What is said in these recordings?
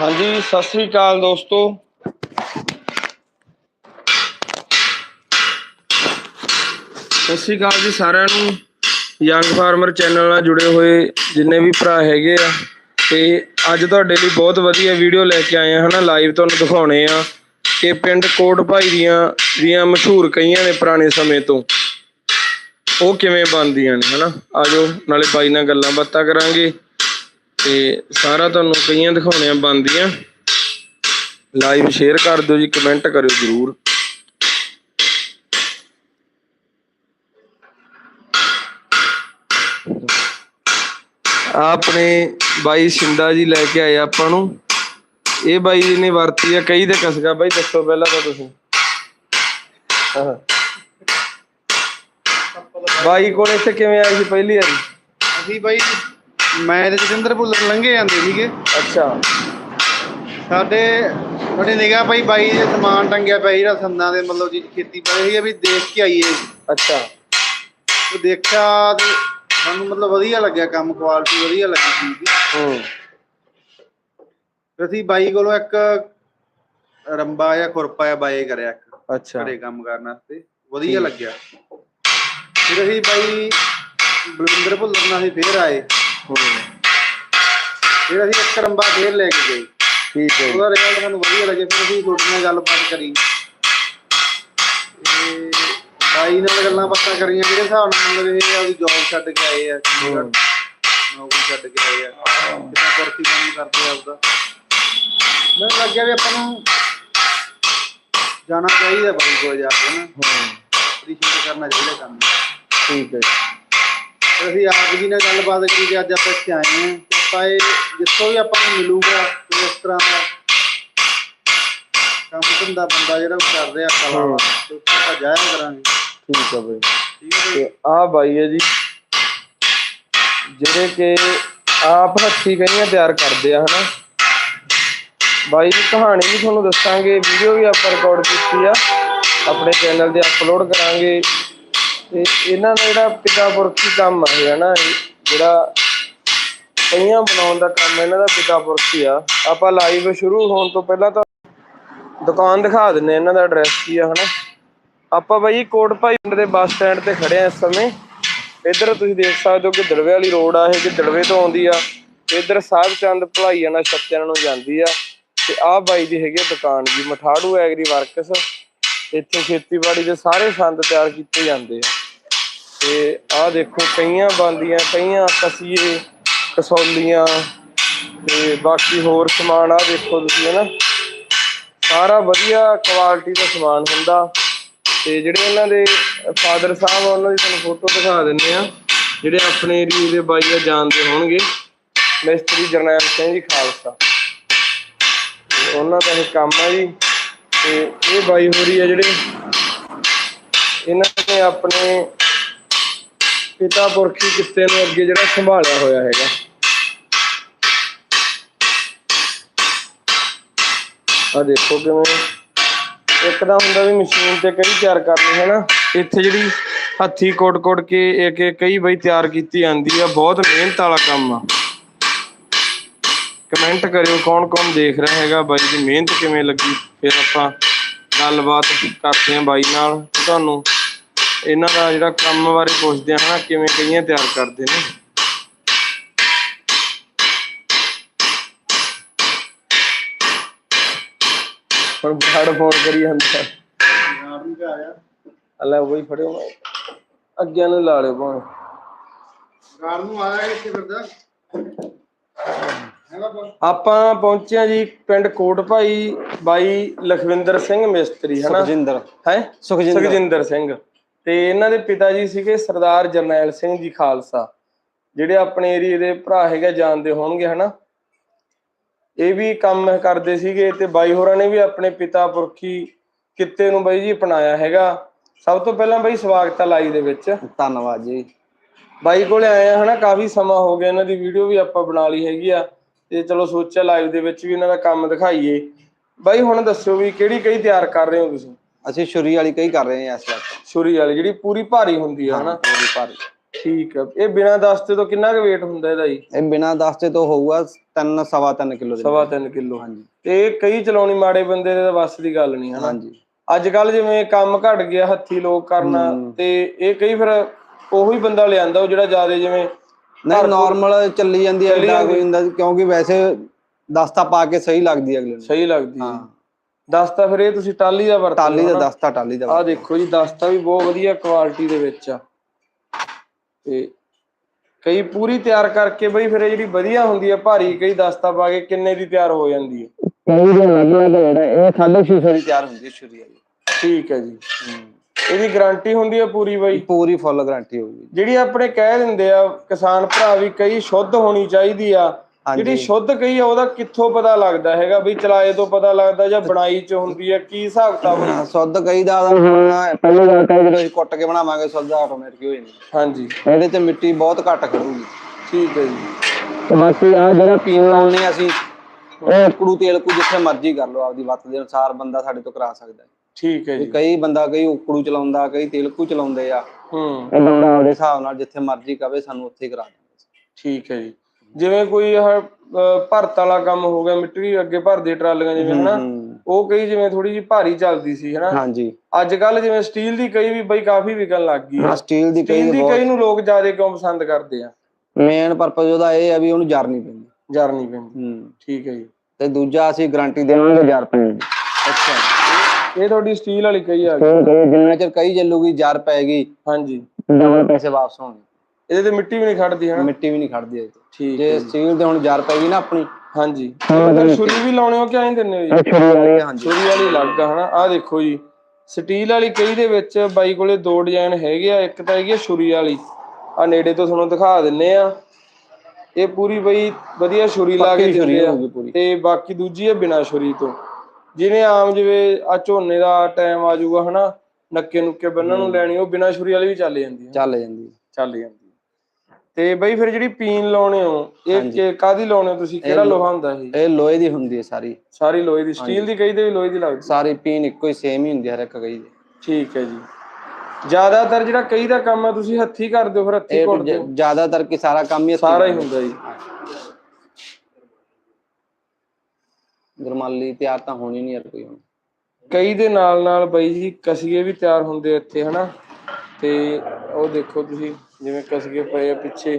ਹਾਂਜੀ, ਸਤਿ ਸ੍ਰੀ ਅਕਾਲ ਦੋਸਤੋ। ਸਤਿ ਸ੍ਰੀ ਅਕਾਲ ਜੀ ਸਾਰਿਆਂ ਨੂੰ। ਯੰਗ ਫਾਰਮਰ ਚੈਨਲ ਨਾਲ ਜੁੜੇ ਹੋਏ ਜਿੰਨੇ ਵੀ ਭਰਾ ਹੈਗੇ ਆ, ਤੇ ਅੱਜ ਤੁਹਾਡੇ ਲਈ ਬਹੁਤ ਵਧੀਆ ਵੀਡੀਓ ਲੈ ਕੇ ਆਏ ਆ, ਹਨਾ ਲਾਈਵ ਤੁਹਾਨੂੰ ਦਿਖਾਉਣੇ ਆ ਕਿ ਪਿੰਡ ਕੋਟ ਭਾਈ ਦੀਆਂ ਦੀਆਂ ਮਸ਼ਹੂਰ ਕਈਆਂ ਨੇ ਪੁਰਾਣੇ ਸਮੇਂ ਤੋਂ। ਉਹ ਕਿਵੇਂ ਬਣਦੀਆਂ ਨੇ, ਹਨਾ? ਆਜੋ, ਨਾਲੇ ਬਾਈ ਨਾਲ ਗੱਲਾਂ ਬਾਤਾਂ ਕਰਾਂਗੇ। ਤੇ ਸਾਰਾ ਤੁਹਾਨੂੰ ਕਈਆਂ ਦਿਖਾਉਣੀਆਂ ਬਣਦੀਆਂ। ਲਾਈਵ ਸ਼ੇਅਰ ਕਰ ਦਿਓ ਜੀ ਕਮੈਂਟ ਕਰਿਓ ਜਰੂਰ। ਆਪਣੇ ਬਾਈ ਸਿੰਦਾ ਜੀ ਲੈ ਕੇ ਆਏ ਆਪਾਂ ਨੂੰ। ਇਹ ਬਾਈ ਜੀ ਨੇ ਵਰਤੀ ਆ ਕਈ ਦੇ ਕਸਗਾ ਬਾਈ ਦੱਸੋ ਪਹਿਲਾਂ ਤਾਂ ਤੁਸੀਂ। ਬਾਈ ਕੋਲ ਇੱਥੇ ਕਿਵੇਂ ਆਈ ਸੀ ਪਹਿਲੀ ਵਾਰੀ? ਅਸੀਂ ਬਾਈ ਮੈਂ ਤੇ ਜਤਿੰਦਰ ਭੁੱਲਰ ਲੰਘੇ ਜਾਂਦੇ ਸੀਗੇ। ਅੱਛਾ। ਸਾਡੇ ਬੜੀ ਨਿਗਾਹ ਪਈ ਬਾਈ ਦੇ ਸਮਾਨ ਟੰਗਿਆ ਪਿਆ ਜਿਹੜਾ ਸੰਦਾਂ ਦੇ ਮਤਲਬ ਜੀ ਖੇਤੀ ਪਈ ਸੀ ਵੀ ਦੇਖ ਕੇ ਆਈਏ। ਅੱਛਾ। ਉਹ ਦੇਖਿਆ ਤੇ ਸਾਨੂੰ ਮਤਲਬ ਵਧੀਆ ਲੱਗਿਆ ਕੰਮ ਕੁਆਲਿਟੀ ਵਧੀਆ ਲੱਗੀ ਦੀ ਹੂੰ। ਅਸੀਂ ਬਾਈ ਕੋਲੋਂ ਇੱਕ ਰੰਬਾ ਜਾਂ ਖੁਰਪਾ ਜਾਂ ਬਾਏ ਕਰਿਆ ਇੱਕ। ਅੱਛਾ। ਘਰੇ ਕੰਮ ਕਰਨ ਵਾਸਤੇ। ਵਧੀਆ ਲੱਗਿਆ। ਫਿਰ ਅਸੀਂ ਬਾਈ ਬਲਵਿੰਦਰ ਭੁੱਲਰ ਨਾਲ ਅਸੀਂ ਫੇਰ ਆਏ। ਹੂੰ ਫਿਰ ਅਸੀਂ ਇੱਕ ਰੰਬਾ ਫੇਰ ਲੈ ਕੇ ਗਏ। ਠੀਕ ਹੈ ਜੀ। ਉਹਦਾ ਰਿਜ਼ਲਟ ਸਾਨੂੰ ਵਧੀਆ ਲੱਗਿਆ ਫਿਰ ਅਸੀਂ ਤੁਹਾਡੇ ਨਾਲ ਗੱਲਬਾਤ ਕਰੀ। ਤੇ ਬਾਈ ਨਾਲ ਗੱਲਾਂ ਬਾਤਾਂ ਕਰੀਆਂ ਜਿਹੜੇ ਹਿਸਾਬ ਨਾਲ ਮਤਲਬ ਇਹ ਆ ਵੀ ਜੌਬ ਛੱਡ ਕੇ ਆਏ ਆ ਚੰਡੀਗੜ੍ਹ ਨੌਕਰੀ ਛੱਡ ਕੇ ਆਏ ਆ। ਕਿਤਾ ਕੁਰਸੀ ਕੰਮ ਕਰਦੇ ਆ ਆਪਦਾ। ਮੈਨੂੰ ਲੱਗਿਆ ਵੀ ਆਪਾਂ ਨੂੰ ਜਾਣਾ ਚਾਹੀਦਾ ਬਾਈ ਕੋਲ ਜਾ ਕੇ ਨਾ ਹੂੰ। ਅਪਰੀਸ਼ੀਏਟ ਕਰਨਾ ਚਾਹੀਦਾ ਕੰਮ। ਠੀਕ ਹੈ। ਅਸੀਂ ਆਪ ਜੀ ਨਾਲ ਗੱਲਬਾਤ ਕੀਤੀ ਤੇ ਅੱਜ ਆਪਾਂ ਇੱਥੇ ਆਏ ਹਾਂ। ਤੇ ਇਹ ਜਿੱਥੋਂ ਵੀ ਆਪਾਂ ਨੂੰ ਮਿਲੂਗਾ ਇਸ ਤਰ੍ਹਾਂ ਦਾ ਕੰਮ ਧੰਦਾ ਬੰਦਾ ਜਿਹੜਾ ਉਹ ਕਰ ਰਿਹਾ ਕਲਾ ਤੇ ਉੱਥੇ ਆਪਾਂ ਜਾਇਆ ਕਰਾਂਗੇ। ਠੀਕ ਹੈ ਬਈ। ਠੀਕ ਹੈ ਜੀ? ਤੇ ਆ ਬਾਈ ਹੈ ਜੀ ਜਿਹੜੇ ਕਿ ਆਪ ਹੱਥੀ ਕਈਆਂ ਤਿਆਰ ਕਰਦੇ ਆ ਹਨਾ? ਬਾਈ ਦੀ ਕਹਾਣੀ ਵੀ ਤੁਹਾਨੂੰ ਦੱਸਾਂਗੇ ਵੀਡੀਓ ਵੀ ਆਪਾਂ ਰਿਕਾਰਡ ਕੀਤੀ ਆ। ਆਪਣੇ ਚੈਨਲ ਤੇ ਅਪਲੋਡ ਕਰਾਂਗੇ। ਤੇ ਇਹਨਾਂ ਦਾ ਜਿਹੜਾ ਪਿਤਾ ਪੁਰਖੀ ਕੰਮ ਆ ਇਹ ਜਿਹੜਾ ਕਈਆਂ ਬਣਾਉਣ ਦਾ ਕੰਮ ਇਹਨਾਂ ਦਾ ਪਿਤਾ ਪੁਰਖੀ ਆ। ਆਪਾਂ ਲਾਈਵ ਸ਼ੁਰੂ ਹੋਣ ਤੋਂ ਪਹਿਲਾਂ ਤਾਂ ਦੁਕਾਨ ਦਿਖਾ ਦਿੰਨੇ ਇਹਨਾਂ ਦਾ ਐਡਰੈਸ ਕੀ ਆ, ਹਨਾ। ਆਪਾਂ ਬਾਈ ਕੋਟ ਭਾਈ ਪਿੰਡ ਦੇ ਬੱਸ ਸਟੈਂਡ ਤੇ ਖੜੇ ਆ ਇਸ ਸਮੇਂ। ਇੱਧਰ ਤੁਸੀਂ ਦੇਖ ਸਕਦੇ ਹੋ ਕਿ ਦੜਵੇ ਵਾਲੀ ਰੋਡ ਆ ਇਹ ਕਿ ਦੜਵੇ ਤੋਂ ਆਉਂਦੀ ਆ ਇੱਧਰ ਸਾਹਿਬ ਚੰਦ ਭਲਾਈ ਨਾਲ ਛੱਤਿਆਂ ਨੂੰ ਜਾਂਦੀ ਆ। ਤੇ ਆਹ ਬਾਈ ਦੀ ਹੈਗੀ ਆ ਦੁਕਾਨ ਜੀ, ਮਠਾੜੂ ਐਗਰੀ ਵਰਕਸ। ਇੱਥੇ ਖੇਤੀਬਾੜੀ ਦੇ ਸਾਰੇ ਸੰਦ ਤਿਆਰ ਕੀਤੇ ਜਾਂਦੇ ਆ। ਤੇ ਆਹ ਦੇਖੋ ਕਈਆਂ ਬੰਦੀਆਂ, ਕਈਆਂ ਕਸੀਏ, ਕਸੌਲੀਆਂ ਤੇ ਬਾਕੀ ਹੋਰ ਸਮਾਨ ਆ ਦੇਖੋ ਤੁਸੀਂ ਹਨਾ। ਸਾਰਾ ਵਧੀਆ ਕੁਆਲਿਟੀ ਦਾ ਸਮਾਨ ਹੁੰਦਾ ਤੇ ਜਿਹੜੇ ਇਹਨਾਂ ਦੇ ਫਾਦਰ ਸਾਹਿਬ ਆ, ਉਹਨਾਂ ਦੀ ਤੁਹਾਨੂੰ ਫੋਟੋ ਦਿਖਾ ਦਿੰਨੇ ਆ ਜਿਹੜੇ ਆਪਣੇ ਏਰੀਏ ਦੇ ਬਾਈ ਜਾਣਦੇ ਹੋਣਗੇ। ਮਿਸਤਰੀ ਜਰਨੈਲ ਸਿੰਘ ਜੀ ਖਾਲਸਾ। ਉਹਨਾਂ ਦਾ ਇਹ ਕੰਮ ਆ ਜੀ। ਤੇ ਇਹ ਬਾਈ ਹੋਰੀ ਆ ਜਿਹੜੇ, ਇਹਨਾਂ ਨੇ ਆਪਣੇ ਪਿਤਾ ਪੁਰਖੀ ਕਿੱਤੇ ਨੂੰ ਅੱਗੇ ਜਿਹੜਾ ਸੰਭਾਲਿਆ ਹੋਇਆ ਹੈਗਾ। ਆ ਦੇਖੋ ਕਿਵੇਂ ਇੱਕ ਤਾਂ ਹੁੰਦਾ ਵੀ ਮਸ਼ੀਨ ਤੇ ਕਈ ਤਿਆਰ ਕਰਨੀ, ਹੈ ਨਾ? ਇੱਥੇ ਜਿਹੜੀ ਹੱਥੀ ਕੋਟ-ਕੋਟ ਕੇ ਇੱਕ ਇੱਕ ਕਈ ਬਈ ਤਿਆਰ ਕੀਤੀ ਜਾਂਦੀ ਆ, ਬਹੁਤ ਮਿਹਨਤ ਵਾਲਾ ਕੰਮ ਆ। ਕਮੈਂਟ ਕਰਿਓ ਕੌਣ-ਕੌਣ ਦੇਖ ਰਿਹਾ ਹੈਗਾ, ਬਾਈ ਦੀ ਮਿਹਨਤ ਕਿਵੇਂ ਲੱਗੀ, ਫਿਰ ਆਪਾਂ ਗੱਲਬਾਤ ਕਰਦੇ ਆਂ ਬਾਈ ਨਾਲ। ਤੁਹਾਨੂੰ ਇਹਨਾਂ ਦਾ ਜਿਹੜਾ ਕੰਮ ਬਾਰੇ ਪੁੱਛਦੇ ਆ ਹਨਾ ਕਿਵੇਂ ਕਈਆਂ ਤਿਆਰ ਕਰਦੇ ਨੇ। ਹੁਣ ਬੜ ਫੋਨ ਕਰੀ ਜਾਂਦਾ। ਯਾਰ ਨੂੰ ਕਿਹਾ ਆਇਆ ਅੱਲਾ ਉਹੀ ਫੜਿਓ ਮੈਂ ਅੱਗੇ ਨੂੰ ਲਾ ਲਿਓ ਭਾਵੇਂ। ਗਾਰ ਨੂੰ ਆਇਆ ਇੱਥੇ ਫਿਰਦਾ ਹੈਗਾ ਬਸ ਆਪਾਂ ਪਹੁੰਚੇ ਆ ਜੀ ਪਿੰਡ ਕੋਟ ਭਾਈ ਬਾਈ ਲਖਵਿੰਦਰ ਸਿੰਘ ਮਿਸਤਰੀ ਹਨਾ? ਸੁਖਜਿੰਦਰ। ਹੈ? ਸੁਖਜਿੰਦਰ। ਸੁਖਜਿੰਦਰ ਸਿੰਘ। ਤੇ ਇਹਨਾਂ ਦੇ ਪਿਤਾ ਜੀ ਸੀਗੇ ਸਰਦਾਰ ਜਰਨੈਲ ਸਿੰਘ ਜੀ ਖਾਲਸਾ ਜਿਹੜੇ ਆਪਣੇ ਏਰੀਏ ਦੇ ਭਰਾ ਹੈਗੇ ਜਾਣਦੇ ਹੋਣਗੇ ਹਨਾ? ਇਹ ਵੀ ਕੰਮ ਕਰਦੇ ਸੀਗੇ ਤੇ ਬਾਈ ਹੋਰਾਂ ਨੇ ਵੀ ਆਪਣੇ ਪਿਤਾ ਪੁਰਖੀ ਕਿੱਤੇ ਨੂੰ ਬਾਈ ਜੀ ਅਪਣਾਇਆ ਹੈਗਾ। ਸਭ ਤੋਂ ਪਹਿਲਾਂ ਬਾਈ ਸਵਾਗਤ ਆ ਲਾਈ ਦੇ ਵਿੱਚ। ਧੰਨਵਾਦ ਜੀ। ਬਾਈ ਕੋਲੇ ਆਏ ਆ ਹਨਾ? ਕਾਫੀ ਸਮਾਂ ਹੋ ਗਿਆ ਇਹਨਾਂ ਦੀ ਵੀਡੀਓ ਵੀ ਆਪਾਂ ਬਣਾ ਲਈ ਹੈਗੀ ਆ ਤੇ ਚਲੋ ਸੋਚਿਆ ਲਾਈਵ ਦੇ ਵਿੱਚ ਵੀ ਇਹਨਾਂ ਦਾ ਕੰਮ ਦਿਖਾਈਏ। ਬਾਈ ਹੁਣ ਦੱਸਿਓ ਵੀ ਕਿਹੜੀ ਕਈ ਤਿਆਰ ਕਰ ਰਹੇ ਹੋ ਤੁਸੀਂ? ਅਸੀਂ ਛੁਰੀ ਵਾਲੀ ਕਈ ਕਰ ਰਹੇ ਹਾਂ ਇਸ ਵਕਤ ਛੁਰੀ ਵਾਲੀ ਜਿਹੜੀ ਪੂਰੀ ਭਾਰੀ ਹੁੰਦੀ ਆ ਹਨਾ? ਪੂਰੀ ਭਾਰੀ। ਠੀਕ ਆ। ਇਹ ਬਿਨਾਂ ਦਸਤੇ ਤੋਂ ਕਿੰਨਾ ਕੁ weight ਹੁੰਦਾ ਇਹਦਾ ਜੀ? ਇਹ ਬਿਨਾ ਦਸਤੇ ਤੋਂ ਹੋਊਗਾ 3 ਸਵਾ 3 ਕਿਲੋ ਦੇ ਸਵਾ ਕਿਲੋ। ਹਾਂਜੀ। ਤੇ ਇਹ ਕਈ ਚਲਾਉਣੀ ਮਾੜੇ ਬੰਦੇ ਦੇ ਵੱਸ ਦੀ ਗੱਲ ਨਹੀਂ ਹਨਾ? ਹਾਂਜੀ। ਅੱਜ ਕੱਲ ਜਿਵੇਂ ਕੰਮ ਘਟ ਗਿਆ ਹੱਥੀ ਲੋਕ ਕਰਨਾ। ਤੇ ਇਹ ਕਈ ਫਿਰ ਉਹੀ ਬੰਦਾ ਲਿਆਂਦਾ ਉਹ ਜਿਹੜਾ ਜ਼ਿਆਦਾ ਜਿਵੇਂ ਨਹੀਂ ਨਾਰਮਲ ਚੱਲੀ ਜਾਂਦੀ ਹੈ। ਕੋਈ ਹੁੰਦਾ ਕਿਉਂਕਿ ਵੈਸੇ ਦਸਤਾ ਪਾ ਕੇ ਸਹੀ ਲੱਗਦੀ ਅਗਲੇ ਨੂੰ। ਸਹੀ ਲੱਗਦੀ ਹਾਂ। ਦਸਤਾ ਫਿਰ ਇਹ ਤੁਸੀਂ ਟਾਲੀ ਦਾ ਵਰਤਦੇ ਟਾਲੀ ਦਾ ਦਸਤਾ ਟਾਲੀ ਦਾ ਆ ਦੇਖੋ ਜੀ ਦਸਤਾ ਵੀ ਬਹੁਤ ਵਧੀਆ ਕੁਆਲਿਟੀ ਦੇ ਵਿੱਚ ਆ। ਤੇ ਕਈ ਪੂਰੀ ਤਿਆਰ ਕਰਕੇ ਬਈ ਫਿਰ ਇਹ ਜਿਹੜੀ ਵਧੀਆ ਹੁੰਦੀ ਆ ਭਾਰੀ ਕਈ ਦਸਤਾ ਪਾ ਕੇ ਕਿੰਨੇ ਦੀ ਤਿਆਰ ਹੋ ਜਾਂਦੀ ਹੈ ਕਈ ਦੇ ਅਲੱਗ ਅਲੱਗ ਜਿਹੜਾ ਇਹ 650 ਦੀ ਤਿਆਰ ਹੁੰਦੀ ਹੈ ਛੁਰੀ ਵਾਲੀ। ਠੀਕ ਹੈ ਜੀ। ਇਹਦੀ ਗਾਰੰਟੀ ਹੁੰਦੀ ਆ ਪੂਰੀ ਬਈ? ਪੂਰੀ ਫੁੱਲ ਗਾਰੰਟੀ ਹੋਊਗੀ ਜਿਹੜੀ ਆਪਣੇ ਕਹਿ ਦਿੰਦੇ ਆ ਕਿਸਾਨ ਭਰਾ ਵੀ ਕਈ ਸ਼ੁੱਧ ਹੋਣੀ ਚਾਹੀਦੀ ਆ ਜਿਹੜੀ ਸ਼ੁੱਧ ਕਈ ਆ ਉਹਦਾ ਕਿੱਥੋਂ ਪਤਾ ਲੱਗਦਾ ਹੈਗਾ ਵੀ ਚਲਾਏ ਤੋਂ ਪਤਾ ਲੱਗਦਾ ਜਾਂ ਬਣਾਈ ਚ ਹੁੰਦੀ ਆ ਕੀ ਹਿਸਾਬ ਕਿਤਾਬ? ਸੁੱਧ ਕਈ ਦਾ ਤਾਂ ਹੁਣ ਪਹਿਲੀ ਗੱਲ ਤਾਂ ਜਦੋਂ ਅਸੀਂ ਕੁੱਟ ਕੇ ਬਣਾਵਾਂਗੇ ਸੁੱਧ ਆਟੋਮੈਟਿਕ ਹੋ ਜਾਂਦੀ ਹਾਂਜੀ। ਇਹਦੇ ਤੇ ਮਿੱਟੀ ਬਹੁਤ ਘੱਟ ਖੜੂਗੀ। ਠੀਕ ਹੈ ਜੀ। ਤੇ ਬਾਕੀ ਆ ਜਿਹੜਾ ਪੀਣ ਲਾਉਣੇ ਆ ਅਸੀਂ ਉਹ ਕੁੜੂ ਤੇਲ ਕੂ ਜਿੱਥੇ ਮਰਜ਼ੀ ਕਰ ਲਓ ਆਪਦੀ ਵੱਤ ਦੇ ਅਨੁਸਾਰ ਬੰਦਾ ਸਾਡੇ ਤੋਂ ਕਰਾ ਸਕਦਾ ਹੈ। ਠੀਕ ਹੈ ਜੀ। ਕਈ ਬੰਦਾ ਕਈ ਉਕੜੂ ਚਲਾਉਂਦਾ ਕਈ ਤੇਲ ਕੂ ਚਲਾਉਂਦੇ ਆ। ਹੂੰ। ਇਹ ਬੰਦਾ ਆਪਦੇ ਹਿਸਾਬ ਨਾਲ ਜਿੱਥੇ ਮਰਜ਼ੀ ਕਵੇ ਸਾਨੂੰ ਉੱਥੇ ਹੀ ਕਰਾ ਦਿੰਦੇ ਠੀਕ ਹੈ ਜੀ। ਜਿਵੇਂ ਕੋਈ ਆਹ ਭਰਤ ਵਾਲਾ ਕੰਮ ਹੋ ਗਿਆ ਮਿੱਟੀ ਅੱਗੇ ਭਰਦੇ ਟਰਾਲੀਆਂ ਜਿਵੇਂ ਹਨਾ? ਹੂੰ ਉਹ ਕਈ ਜਿਵੇਂ ਥੋੜੀ ਜਿਹੀ ਭਾਰੀ ਚੱਲਦੀ ਸੀ ਹਨਾ? ਹਾਂਜੀ। ਅੱਜ ਕੱਲ ਜਿਵੇਂ ਸਟੀਲ ਦੀ ਕਈ ਵੀ ਬਈ ਕਾਫੀ ਵਿਕਣ ਲੱਗ ਗਈ ਆ ਸਟੀਲ ਦੀ ਕਈ ਦੀ ਕਈ ਨੂੰ ਲੋਕ ਜ਼ਿਆਦਾ ਕਿਉਂ ਪਸੰਦ ਕਰਦੇ ਆ? ਮੇਨ ਪਰਪਸ ਉਹਦਾ ਇਹ ਆ ਵੀ ਉਹਨੂੰ ਜਰ ਨਹੀਂ ਪੈਂਦੀ। ਜਰ ਨਹੀਂ ਪੈਂਦੀ। ਹੂੰ। ਠੀਕ ਹੈ ਜੀ। ਤੇ ਦੂਜਾ ਅਸੀਂ ਗਾਰੰਟੀ ਦੇਵਾਂਗੇ ਜਰ ਪੈਣ ਦੀ ਅੱਛਾ। ਇਹ- ਤੁਹਾਡੀ ਸਟੀਲ ਵਾਲੀ ਕਈ ਆ ਗਈ। ਜਿੰਨਾ ਚਿਰ ਕਈ ਚੱਲੂਗੀ ਜਰ ਪੈਗੀ ਹਾਂਜੀ। ਡਬਲ ਪੈਸੇ ਵਾਪਸ ਹੋਣਗੇ ਇਹਦੇ ਤੇ ਮਿੱਟੀ ਵੀ ਨਹੀਂ ਖੜਦੀ ਹਨਾ? ਮਿੱਟੀ ਵੀ ਨਹੀਂ ਖੜਦੀ ਇਹ ਠੀਕ ਜੇ ਸਟੀਲ ਦੇ ਹੁਣ ਜਰ ਪੈਗੀ ਨਾ ਆਪਣੀ ਹਾਂਜੀ। ਛੁਰੀ ਵੀ ਲਾਉਣੇ ਹੋ ਕਿ ਐਂ ਦਿੰਦੇ ਹੋ ਜੀ? ਛੁਰੀ ਵਾਲੀ ਹਾਂਜੀ। ਛੁਰੀ ਵਾਲੀ ਲੱਗ ਆ ਹਨਾ? ਆਹ ਦੇਖੋ ਜੀ। ਸਟੀਲ ਵਾਲੀ ਕਈ ਦੇ ਵਿੱਚ ਬਾਈ ਕੋਲੇ ਦੋ ਡਿਜ਼ਾਈਨ ਹੈਗੇ ਆ ਇੱਕ ਤਾਂ ਹੈਗੀ ਛੁਰੀ ਵਾਲੀ। ਆ ਨੇੜੇ ਤੋਂ ਤੁਹਾਨੂੰ ਦਿਖਾ ਦਿੰਨੇ ਆ। ਇਹ ਪੂਰੀ ਬਈ ਵਧੀਆ ਛੁਰੀ ਲਾ ਕੇ ਦਿੰਦੇ ਆ। ਤੇ ਬਾਕੀ ਦੂਜੀ ਹੈ ਬਿਨਾ ਛੁਰੀ ਤੋਂ। ਜਿਹਨੇ ਆਮ ਜਿਵੇਂ ਆ ਝੋਨੇ ਦਾ ਟਾਈਮ ਆ ਜਾਊਗਾ ਹਨਾ? ਨੱਕੇ ਨੁੱਕੇ ਬੰਨਣ ਨੂੰ ਲੈਣੀ ਉਹ ਬਿਨਾ ਛੁਰੀ ਵਾਲੀ ਵੀ ਚੱਲ ਜਾਂਦੀ ਹੈ ਚੱਲ ਜਾਂਦੀ ਹੈ। ਚੱਲ ਜਾਂਦੀ ਹੈ। ਤੇ ਬਈ ਫਿਰ ਜਿਹੜੀ ਪੀਨ ਲਾਉਣੇ ਹੋ ਇਹ ਕਿ- ਕਾਹਦੀ ਲਾਉਣੇ ਹੋ ਤੁਸੀਂ? ਕਿਹੜਾ ਲੋਹਾ ਹੁੰਦਾ ਇਹ? ਇਹ ਲੋਹੇ ਦੀ ਹੁੰਦੀ ਹੈ ਸਾਰੀ। ਸਾਰੀ ਲੋਹੇ ਦੀ ਸਟੀਲ ਦੀ ਕਈ ਦੇ ਵੀ ਲੋਹੇ ਦੀ ਲੱਗਦੀ? ਸਾਰੀ ਪੀਨ ਇੱਕੋ ਹੀ ਸੇਮ ਹੀ ਹੁੰਦੀ ਹੈ ਹਰ ਇੱਕ ਕਈ ਦੀ। ਠੀਕ ਹੈ ਜੀ। ਜ਼ਿਆਦਾਤਰ ਜਿਹੜਾ ਕਈ ਦਾ ਕੰਮ ਹੈ ਤੁਸੀਂ ਹੱਥੀ ਕਰਦੇ ਹੋ ਫਿਰ ਹੱਥੀ ਘੋੜਦੇ ਹੋ? ਜ਼ਿਆਦਾਤਰ ਕੀ ਸਾਰਾ ਕੰਮ ਹੀ ਸਾਰਾ ਹੀ ਹੁੰਦਾ ਜੀ। ਗਰਮਾਲੀ ਤਿਆਰ ਤਾਂ ਹੋਣੀ ਨਹੀਂ ਯਾਰ ਕੋਈ ਹੁਣ। ਕਈ ਦੇ ਨਾਲ ਨਾਲ ਬਈ ਜੀ ਕਸੀਏ ਵੀ ਤਿਆਰ ਹੁੰਦੇ ਇੱਥੇ ਹਨਾ? ਤੇ ਉਹ ਦੇਖੋ ਤੁਸੀਂ। ਜਿਵੇਂ ਕਸੀਏ ਪਏ ਆ ਪਿੱਛੇ।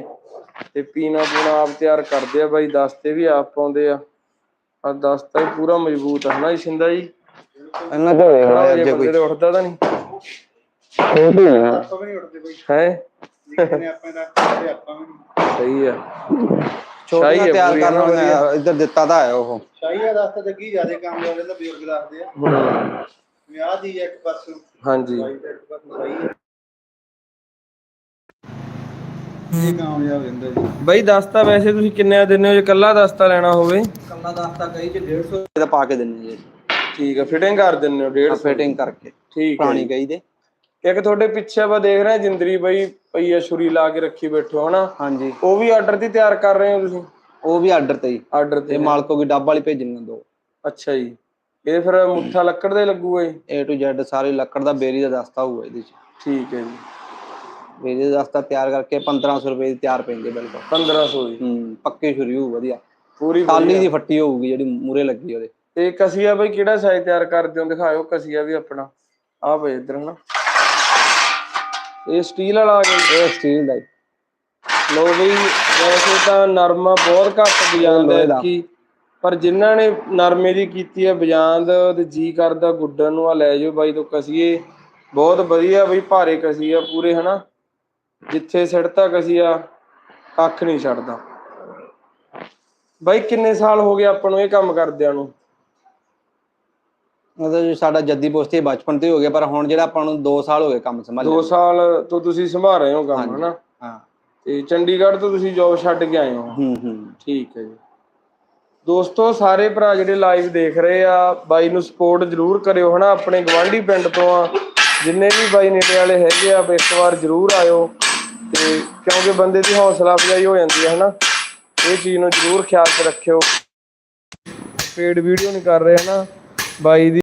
ਤੇ ਪੀਣਾ ਪੂਣਾ ਆਪ ਤਿਆਰ ਕਰਦੇ ਆ ਬਾਈ ਦਸਤੇ ਵੀ ਆਪ ਪਾਉਂਦੇ ਆ। ਆ ਦਸਤਾ ਵੀ ਪੂਰਾ ਮਜ਼ਬੂਤ ਆ ਹਨਾ ਜੀ ਸ਼ਿੰਦਾ ਜੀ। ਇਹਨਾਂ ਦੇ ਵੇਖ ਲਓ ਜੇ ਕੋਈ। ਦੇ ਉੱਠਦਾ ਤਾਂ ਨਹੀਂ। ਹੈ ਆਪਾਂ ਵੀ ਨਹੀਂ ਉੱਠਦੇ ਬਈ ਹੈ? ਨਿੱਕੇ ਨੇ ਆਪਾਂ ਦਾ ਤੇ ਆਪਾਂ ਵੀ ਨਹੀਂ ਸਹੀ ਆ। ਛੋਟੀਆਂ ਸ਼ਾਹੀ ਹੈ ਤਿਆਰ ਕਰਨ ਨਾ ਵਾਲੀਆਂ ਇੱਧਰ ਦਿੱਤਾ ਤਾਂ ਹੈ ਉਹ। ਸ਼ਾਹੀ ਆ ਦੱਸਦਾ ਤੇ ਕੀ ਜ਼ਿਆਦਾ ਕੰਮ ਹੋ ਜਾਂਦਾ ਬਜ਼ੁਰਗ ਦੱਸਦੇ ਆ। ਹੂੰ, ਵਿਆਹ ਦੀ ਇੱਕ ਪਾਸੋਂ ਹਾਂਜੀ ਸ਼ਾਹੀ ਤੇ ਇੱਕ ਪਾਸੋਂ ਸਹੀ ਹੈ ਇਹ ਕਾਮਯਾਬ ਹੁੰਦਾ ਜੀ। ਬਈ ਦਸਤਾ ਵੈਸੇ ਤੁਸੀਂ ਕਿੰਨੇ ਦਾ ਦਿੰਦੇ ਹੋ? ਜੇ ਕੱਲਾ ਦਸਤਾ ਲੈਣਾ ਹੋਵੇ। ਕੱਲਾ ਦਸਤਾ ਕਈ ਚ 150 ਦਾ ਪਾ ਕੇ ਦਿੰਨੇ ਜੀ। ਠੀਕ ਆ ਫਿਟਿੰਗ ਕਰ ਦਿੰਦੇ ਹੋ 150 ਫਿਟਿੰਗ ਕਰਕੇ। ਠੀਕ ਹੈ ਪੁਰਾਣੀ ਕਈ ਦੇ। ਇੱਕ ਤੁਹਾਡੇ ਪਿੱਛੇ ਆਪਾਂ ਦੇਖ ਰਹੇ ਜਿੰਦਰੀ ਬਈ ਪਈ ਆ ਛੁਰੀ ਲਾ ਕੇ ਰੱਖੀ ਬੈਠੋ ਹਨਾ? ਹਾਂਜੀ। ਉਹ ਵੀ ਆਰਡਰ ਦੀ ਤਿਆਰ ਕਰ ਰਹੇ ਹੋ ਤੁਸੀਂ? ਉਹ ਵੀ ਆਰਡਰ ਤੇ ਹੀ। ਆਰਡਰ ਤੇ ਇਹ ਮਾਲਕੋ ਕੀ ਡੱਬ ਵਾਲੀ ਭੇਜਣੀਆਂ ਦੋ। ਅੱਛਾ ਜੀ। ਇਹ ਫਿਰ ਮੁੱਠਾ ਲੱਕੜ ਦਾ ਲੱਗੂਗਾ ਜੀ A to Z ਸਾਰੀ ਲੱਕੜ ਦਾ ਬੇਰੀ ਦਾ ਦਸਤਾ ਹੋਊਗਾ ਇਹਦੇ ਚ। ਠੀਕ ਹੈ ਜੀ। ਦਾ ਦਸਤਾ ਤਿਆਰ ਕਰਕੇ 1500 ਰੁਪਏ ਦੀ ਤਿਆਰ ਪੈਂਦੇ ਬਿਲਕੁਲ 1500 ਜੀ ਹੂੰ ਪੱਕੀ ਛੁਰੀ ਹੋਊ ਵਧੀਆ। ਪੂਰੀ ਟਾਲੀ ਦੀ ਫੱਟੀ ਹੋਊਗੀ ਜਿਹੜੀ ਮੂਰੇ ਲੱਗੀ ਉਹਦੇ। ਤੇ ਕਸੀਆ ਬਈ ਕਿਹੜਾ ਸਾਈਜ਼ ਤਿਆਰ ਕਰਦੇ ਹੋ? ਦਿਖਾਓ ਕਸੀਆ ਵੀ ਆਪਣਾ। ਆ ਬਈ ਇਧਰ ਹਨਾ। ਇਹ ਸਟੀਲ ਵਾਲਾ ਆ ਗਿਆ। ਇਹ ਸਟੀਲ ਦਾ। ਲੋ ਬਈ ਵੈਸੇ ਤਾਂ ਨਰਮਾ ਬਹੁਤ ਘੱਟ ਬਜਾਂਦਾ ਹੈ ਦਾ। ਕਿ ਪਰ ਜਿਨ੍ਹਾਂ ਨੇ ਨਰਮੇ ਦੀ ਕੀਤੀ ਹੈ ਬਜਾਂਦ ਤੇ ਜੀ ਕਰਦਾ ਗੁੱਡਣ ਨੂੰ ਆ ਲੈ ਜਾਓ ਬਾਈ ਤੋਂ ਕਸੀਏ। ਬਹੁਤ ਵਧੀਆ ਬਈ ਭਾਰੇ ਕਸੀਆ ਪੂਰੇ ਹਨਾ। ਜਿੱਥੇ ਸਿੜਤਾ ਕਸੀਆ ਕੱਖ ਨਹੀਂ ਛੱਡਦਾ। ਬਾਈ ਕਿੰਨੇ ਸਾਲ ਹੋ ਗਏ ਆਪਾਂ ਨੂੰ ਇਹ ਕੰਮ ਕਰਦਿਆਂ ਨੂੰ? ਮਤਲਬ ਸਾਡਾ ਜੱਦੀ ਪੋਸਤੀ ਬਚਪਨ ਤੋਂ ਹੀ ਹੋ ਗਿਆ ਪਰ ਹੁਣ ਜਿਹੜਾ ਆਪਾਂ ਨੂੰ 2 ਸਾਲ ਹੋ ਗਏ ਕੰਮ ਸੰਭਾਲਿਆ 2 ਸਾਲ ਤੋਂ ਤੁਸੀਂ ਸੰਭਾਲ ਰਹੇ ਹੋ ਕੰਮ ਹਨਾ? ਹਾਂ। ਤੇ ਚੰਡੀਗੜ੍ਹ ਤੋਂ ਤੁਸੀਂ ਜੌਬ ਛੱਡ ਕੇ ਆਏ ਹੋ? ਹੂੰ ਹੂੰ। ਠੀਕ ਹੈ ਜੀ। ਦੋਸਤੋ ਸਾਰੇ ਭਰਾ ਜਿਹੜੇ ਲਾਈਵ ਦੇਖ ਰਹੇ ਆ ਬਾਈ ਨੂੰ ਸਪੋਰਟ ਜਰੂਰ ਕਰਿਓ ਹਨਾ? ਆਪਣੇ ਗਵਾਂਢੀ ਪਿੰਡ ਤੋਂ ਆ। ਜਿੰਨੇ ਵੀ ਬਾਈ ਨੇੜੇ ਵਾਲੇ ਹੈਗੇ ਆ ਇੱਕ ਵਾਰ ਜਰੂਰ ਆਇਓ। ਤੇ ਕਿਉਂਕਿ ਬੰਦੇ ਦੀ ਹੌਸਲਾ ਅਫਜ਼ਾਈ ਹੋ ਜਾਂਦੀ ਹੈ, ਹਨਾ? ਇਹ ਚੀਜ਼ ਨੂੰ ਜਰੂਰ ਖਿਆਲ 'ਚ ਰੱਖਿਓ। ਪੇਡ ਵੀਡੀਓ ਨਹੀਂ ਕਰ ਰਹੇ, ਹਨਾ? ਬਾਈ ਦੀ